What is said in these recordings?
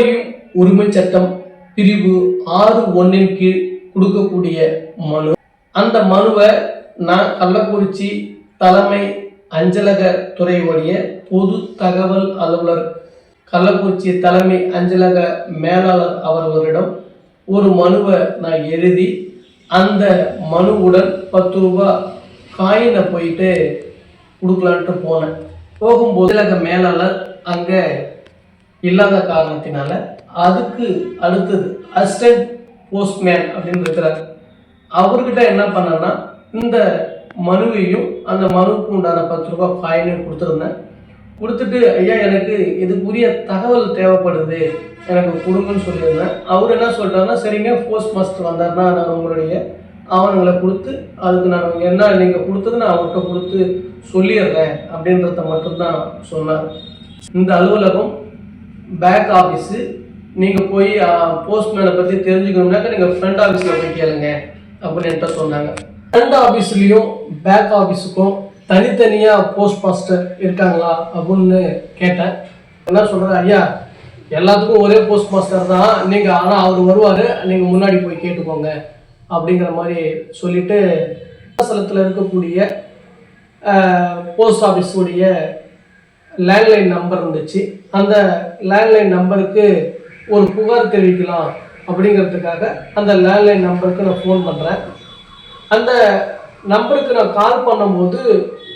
அறியும் உரிமை சட்டம் பிரிவு ஆறு ஒன்றின் கீழ் கொடுக்கக்கூடிய மனு. அந்த மனுவை நான் கள்ளக்குறிச்சி தலைமை அஞ்சலக துறையுடைய பொது தகவல் அலுவலர் கள்ளக்குறிச்சி தலைமை அஞ்சலக மேலாளர் அவர்களிடம் ஒரு மனுவை நான் எழுதி அந்த மனுவுடன் பத்து ரூபா காயினை போயிட்டு கொடுக்கலான்ட்டு போனேன். போகும்போது அஞ்சலக மேலாளர் அங்கே இல்லாத காரணத்தினால அதுக்கு அடுத்தது அசிஸ்டன்ட் போஸ்ட்மேன் அப்படின்னு இருக்கிறார். அவர்கிட்ட என்ன பண்ணனா இந்த மனுவையும் அந்த மனுவுக்கு உண்டான பத்து ரூபாய் ஃபைனையும் கொடுத்துருந்தேன். கொடுத்துட்டு ஐயா எனக்கு இதுக்குரிய தகவல் தேவைப்படுது. எனக்கு கொடுங்கன்னு சொல்லியிருந்தேன். அவர் என்ன சொல்லிட்டாருன்னா சரிங்க போஸ்ட் மாஸ்டர் வந்தார்னா நான் உங்களுடைய ஆவணங்களை கொடுத்து அதுக்கு நான் என்ன நீங்கள் கொடுத்தது நான் அவர்கிட்ட கொடுத்து சொல்லிடுறேன். அப்படின்றத மட்டும்தான் சொன்னார். இந்த அலுவலகம் பேக் ஆஃபீஸு நீங்கள் போய் போஸ்ட்மேனை பற்றி தெரிஞ்சுக்கணும்னாக்க நீங்கள் ஃப்ரண்ட் ஆஃபீஸில் போய் கேளுங்க அப்படின்ட்டு சொன்னாங்க. ஃப்ரண்ட் ஆஃபீஸ்லேயும் பேக் ஆஃபீஸுக்கும் தனித்தனியாக போஸ்ட் மாஸ்டர் இருக்காங்களா அப்படின்னு கேட்டேன். என்ன சொல்கிறேன் ஐயா எல்லாத்துக்கும் ஒரே போஸ்ட் மாஸ்டர் தான். நீங்கள் ஆனால் அவர் வருவார் நீங்கள் முன்னாடி போய் கேட்டுக்கோங்க அப்படிங்கிற மாதிரி சொல்லிட்டு சலத்தில் இருக்கக்கூடிய போஸ்ட் ஆஃபீஸுடைய லேண்ட்லைன் நம்பர் இருந்துச்சு. அந்த லேண்ட்லைன் நம்பருக்கு ஒரு புகார் தெரிவிக்கலாம் அப்படிங்கிறதுக்காக அந்த லேண்ட்லைன் நம்பருக்கு நான் ஃபோன் பண்ணுறேன் அந்த நம்பருக்கு நான் கால் பண்ணும்போது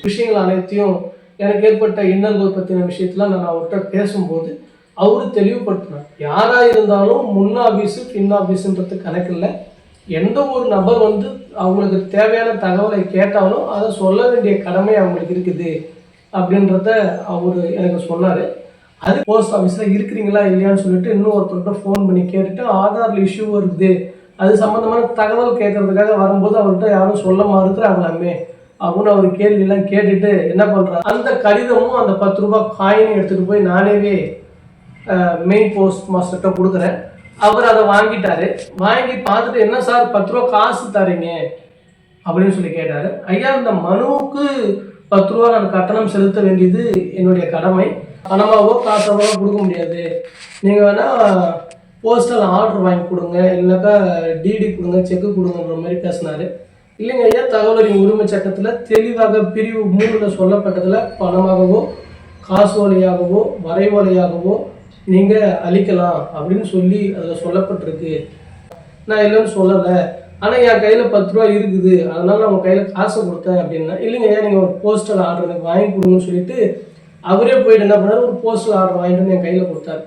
விஷயங்கள் அனைத்தையும் எனக்கு ஏற்பட்ட இன்னல்கள் பற்றின விஷயத்தில் நான் அவர்கிட்ட பேசும்போது அவரு தெளிவுபடுத்தினார். யாராக இருந்தாலும் முன் ஆஃபீஸு பின் ஆஃபீஸுன்றது கணக்கில்லை எந்த ஒரு நபர் வந்து அவங்களுக்கு தேவையான தகவலை கேட்டாலும் அதை சொல்ல வேண்டிய கடமை அவங்களுக்கு இருக்குது. அப்படின்றத அவர் எனக்கு சொன்னார். அது போஸ்ட் ஆஃபீஸில் இருக்கிறீங்களா இல்லையான்னு சொல்லிட்டு இன்னும் ஒருத்தர்கிட்ட ஃபோன் பண்ணி கேட்டுட்டு ஆதாரில் இஷ்யூ இருக்குது அது சம்மந்தமான தகவல் கேட்கறதுக்காக வரும்போது அவர்கிட்ட யாரும் சொல்ல மறுக்கிறாங்களாமே? அப்படின்னு அவர் கேள்வியெல்லாம் கேட்டுட்டு என்ன பண்ணுறாரு அந்த கடிதமும் அந்த பத்து ரூபாய் காயினும் எடுத்துகிட்டு போய் நானேவே மெயின் போஸ்ட் மாஸ்டர்கிட்ட கொடுக்குறேன். அவர் அதை வாங்கிட்டாரு. வாங்கி பார்த்துட்டு என்ன சார் பத்து ரூபா காசு தரீங்க? அப்படின்னு சொல்லி கேட்டார். ஐயா இந்த மனுவுக்கு பத்து ரூபா நான் கட்டணம் செலுத்த வேண்டியது என்னுடைய கடமை. பணமாவோ காசாவோ கொடுக்க முடியாது. நீங்கள் வேணால் போஸ்டல் ஆர்டர் வாங்கி கொடுங்க. இல்லைனாக்கா டிடி கொடுங்க செக்கு கொடுங்கன்ற மாதிரி பேசினாரு. இல்லைங்க ஐயா தகவல் உரிமை சட்டத்தில் தெளிவாக பிரிவு மூணில் சொல்லப்பட்டதில் பணமாகவோ காசோலையாகவோ வரைவோலையாகவோ நீங்கள் அழிக்கலாம் அப்படின்னு சொல்லி அதில் சொல்லப்பட்டிருக்கு. நான் இல்லைன்னு சொல்லலை. ஆனால் என் கையில் பத்து ரூபா இருக்குது. அதனால் நான் உங்கள் கையில் காசு கொடுத்தேன் அப்படின்னா இல்லைங்க ஐயா நீங்கள் ஒரு போஸ்டல் ஆர்டர் எனக்கு வாங்கி கொடுங்கன்னு சொல்லிட்டு அவரே போயிட்டு என்ன பண்ணார்? ஒரு போஸ்டல் ஆர்டர் வாங்கிட்டு வந்து என் கையில் கொடுத்தாரு.